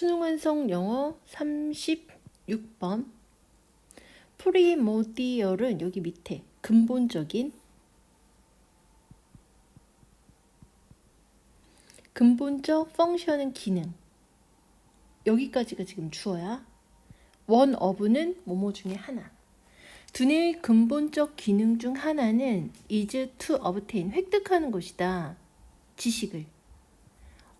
수능 완성 영어 36번. 프리모디얼은 여기 밑에 근본적인 근본적 펑션은 기능. 여기까지가 지금 주어야. 원 어브는 뭐뭐 중에 하나. 두뇌의 근본적 기능 중 하나는 is to obtain 획득하는 것이다. 지식을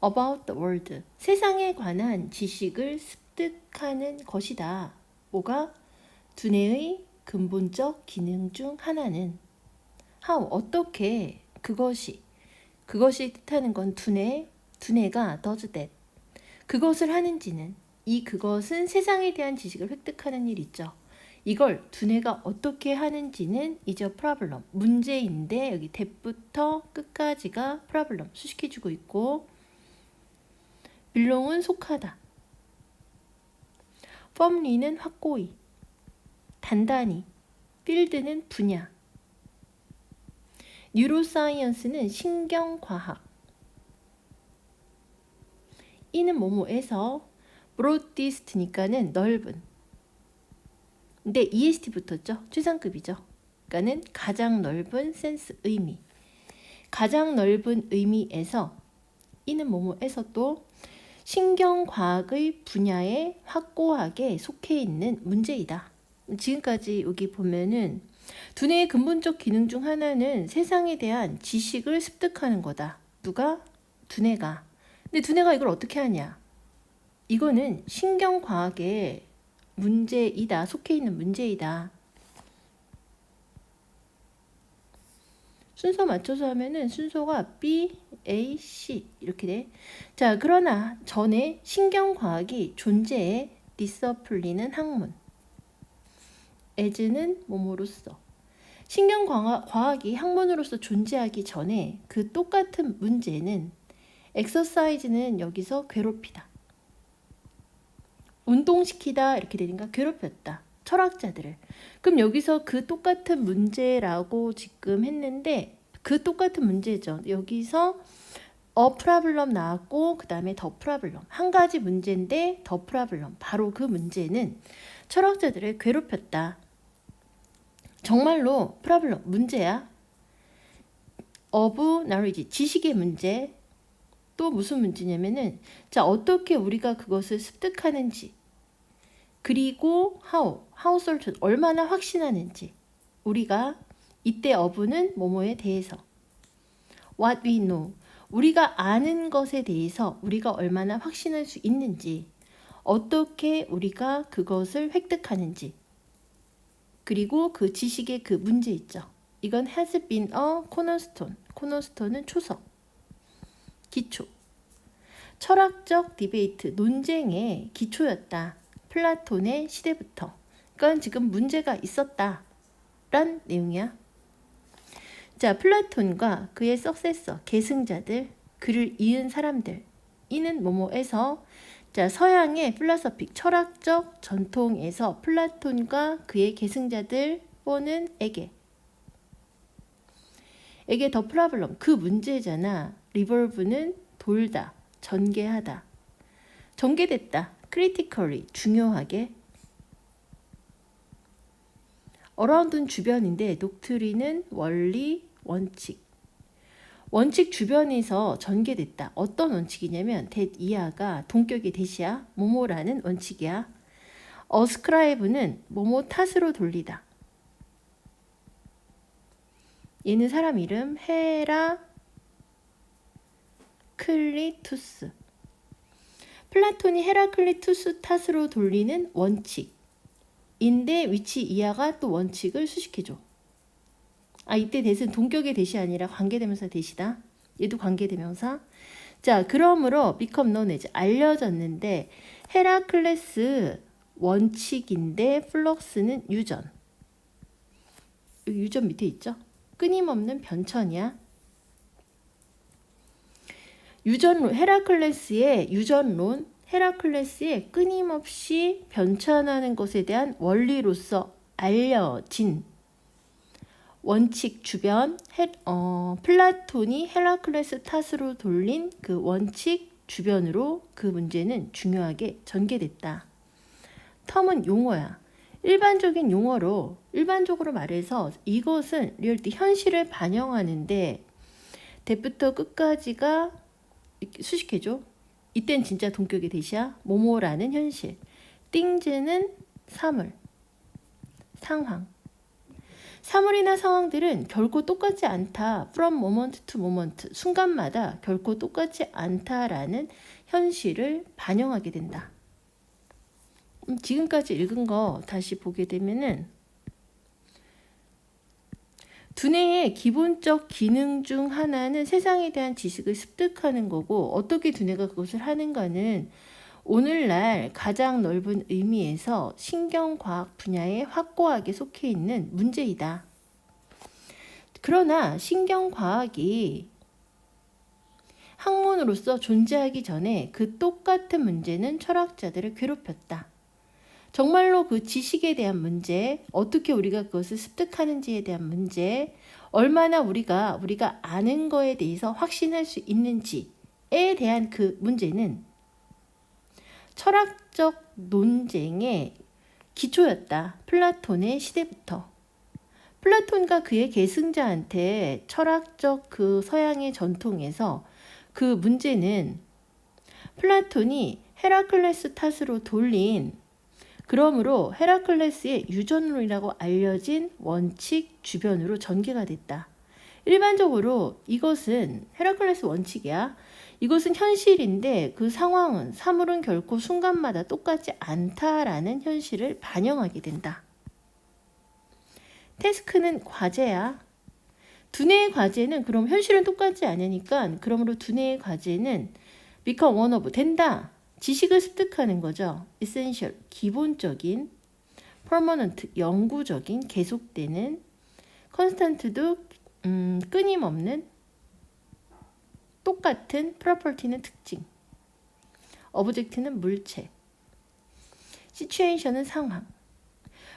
about the world. 세상에 관한 지식을 습득하는 것이다. 뭐가? 두뇌의 근본적 기능 중 하나는. how 어떻게? 그것이. 그것이 뜻하는 건 두뇌 두뇌가 does that. 그것을 하는지는 이 그것은 세상에 대한 지식을 획득하는 일 있죠. 이걸 두뇌가 어떻게 하는지는 이제 problem. 문제인데 여기 대부터 끝까지가 problem. 수식해주고 있고 belong은 속하다. firmly는 확고히 단단히 field는 분야. 뉴로사이언스는 신경과학. 이는 뭐뭐에서 broadest니까는 넓은. 근데 EST 붙었죠. 최상급이죠. 그러니까는 가장 넓은 센스 의미. 가장 넓은 의미에서 이는 뭐뭐에서 또 신경과학의 분야에 확고하게 속해 있는 문제이다 지금까지 여기 보면은 두뇌의 근본적 기능 중 하나는 세상에 대한 지식을 습득하는 거다. 누가? 두뇌가. 근데 두뇌가 이걸 어떻게 하냐? 이거는 신경과학의 문제이다. 속해 있는 문제이다. 순서 맞춰서 하면은 순서가 B, A, C 이렇게 돼. 자, 그러나 전에 신경과학이 존재해 디서플리는 학문. as는 뭐뭐로서 신경과학이 학문으로서 존재하기 전에 그 똑같은 문제는 엑서사이즈는 여기서 괴롭히다. 운동시키다 이렇게 되니까 괴롭혔다. 철학자들을. 그럼 여기서 그 똑같은 문제라고 지금 했는데 그 똑같은 문제죠. 여기서 어 프라블럼 나왔고 그 다음에 더 프라블럼 한 가지 문제인데 더 프라블럼 바로 그 문제는 철학자들을 괴롭혔다. 정말로 프라블럼 문제야. 어브 나르지 지식의 문제. 또 무슨 문제냐면은 자 어떻게 우리가 그것을 습득하는지 그리고 how certain 얼마나 확신하는지 우리가 이때 어부는 뭐뭐에 대해서 what we know 우리가 아는 것에 대해서 우리가 얼마나 확신할 수 있는지 어떻게 우리가 그것을 획득하는지 그리고 그 지식의 그 문제 있죠. 이건 has been a cornerstone. cornerstone은 초석, 기초. 철학적 디베이트, 논쟁의 기초였다. 플라톤의 시대부터. 그건 지금 문제가 있었다. 란 내용이야. 자, 플라톤과 그의 석세서, 계승자들, 그를 이은 사람들. 이는 뭐뭐에서 자, 서양의 필라서픽 철학적 전통에서 플라톤과 그의 계승자들 또는 에게 에게 더 프라블럼 그 문제잖아. 리볼브는 돌다, 전개하다. 전개됐다. 크리티컬리 중요하게 어라운드는 주변인데 독트리는 원리, 원칙 원칙 주변에서 전개됐다. 어떤 원칙이냐면 that 이하가 동격의 대시야 모모라는 원칙이야. 어스크라이브는 모모 탓으로 돌리다. 얘는 사람 이름 헤라 클리투스. 플라톤이 헤라클리투스 탓으로 돌리는 원칙 인데 위치 이하가 또 원칙을 수식해줘. 아 이때 대신 동격의 대시 아니라 관계대명사 대시다. 얘도 관계대명사. 자 그러므로 become known as 알려졌는데 헤라클레스 원칙인데 플럭스는 유전. 유전 밑에 있죠? 끊임없는 변천이야. 유전론 헤라클레스의 유전론 헤라클레스의 끊임없이 변천하는 것에 대한 원리로서 알려진 원칙 주변 헤, 어, 플라톤이 헤라클레스 탓으로 돌린 그 원칙 주변으로 그 문제는 중요하게 전개됐다. 텀은 용어야. 일반적인 용어로 일반적으로 말해서 이것은 리얼티 현실을 반영하는데 대부터 끝까지가 수식해줘. 이땐 진짜 동격의 대시야. 모모라는 현실. 띵즈는 사물, 상황. 사물이나 상황들은 결코 똑같지 않다. From moment to moment. 순간마다 결코 똑같지 않다라는 현실을 반영하게 된다. 음, 지금까지 읽은 거 다시 보게 되면은 두뇌의 기본적 기능 중 하나는 세상에 대한 지식을 습득하는 거고 어떻게 두뇌가 그것을 하는가는 오늘날 가장 넓은 의미에서 신경과학 분야에 확고하게 속해 있는 문제이다. 그러나 신경과학이 학문으로서 존재하기 전에 그 똑같은 문제는 철학자들을 괴롭혔다. 정말로 그 지식에 대한 문제, 어떻게 우리가 그것을 습득하는지에 대한 문제, 얼마나 우리가 우리가 아는 거에 대해서 확신할 수 있는지에 대한 그 문제는 철학적 논쟁의 기초였다. 플라톤의 시대부터. 플라톤과 그의 계승자한테 철학적 그 서양의 전통에서 그 문제는 플라톤이 헤라클레스 탓으로 돌린 그러므로 헤라클레스의 유전론이라고 알려진 원칙 주변으로 전개가 됐다. 일반적으로 이것은 헤라클레스 원칙이야. 이것은 현실인데 그 상황은 사물은 결코 순간마다 똑같지 않다라는 현실을 반영하게 된다. 태스크는 과제야. 두뇌의 과제는 그럼 현실은 똑같지 않으니까 그러므로 두뇌의 과제는 become one of 된다. 지식을 습득하는 거죠. essential 기본적인 permanent 영구적인 계속되는 constant도 음, 끊임없는 똑같은 property는 특징 object는 물체 situation은 상황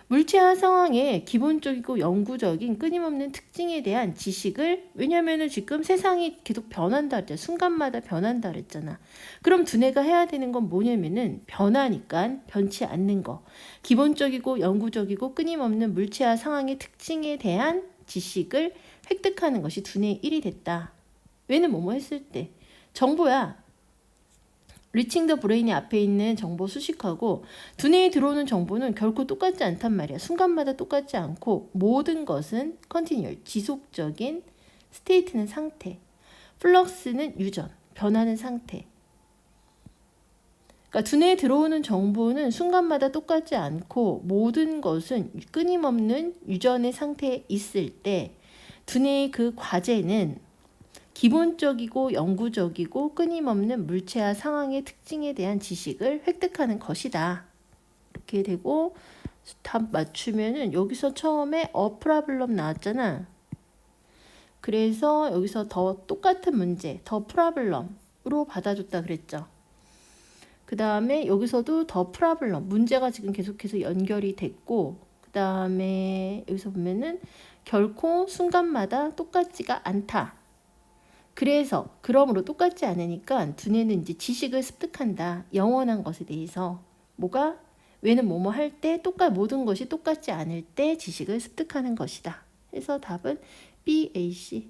물체와 상황의 기본적이고 영구적인 끊임없는 특징에 대한 지식을 왜냐면은 지금 세상이 계속 변한다 그랬잖아. 순간마다 변한다 그랬잖아. 그럼 두뇌가 해야 되는 건 뭐냐면은 변하니까 변치 않는 거. 기본적이고 영구적이고 끊임없는 물체와 상황의 특징에 대한 지식을 획득하는 것이 두뇌의 일이 됐다. 왜는 뭐뭐 했을 때 정보야. 리칭 더 브레인이 앞에 있는 정보 수식하고 두뇌에 들어오는 정보는 결코 똑같지 않단 말이야. 순간마다 똑같지 않고 모든 것은 컨티뉴얼 지속적인 스테이트는 상태, 플럭스는 유전, 변하는 상태. 그러니까 두뇌에 들어오는 정보는 순간마다 똑같지 않고 모든 것은 끊임없는 유전의 상태에 있을 때 두뇌의 그 과제는 기본적이고 영구적이고 끊임없는 물체와 상황의 특징에 대한 지식을 획득하는 것이다. 이렇게 되고 답 맞추면은 여기서 처음에 어 프라블럼 나왔잖아. 그래서 여기서 더 똑같은 문제, 더 프라블럼으로 받아줬다 그랬죠. 그 다음에 여기서도 더 프라블럼, 문제가 지금 계속해서 연결이 됐고, 그 다음에 여기서 보면은 결코 순간마다 똑같지가 않다. 그래서 그러므로 똑같지 않으니까 두뇌는 이제 지식을 습득한다. 영원한 것에 대해서 뭐가 왜는 뭐뭐 할 때 똑같 모든 것이 똑같지 않을 때 지식을 습득하는 것이다. 그래서 답은 B, A, C.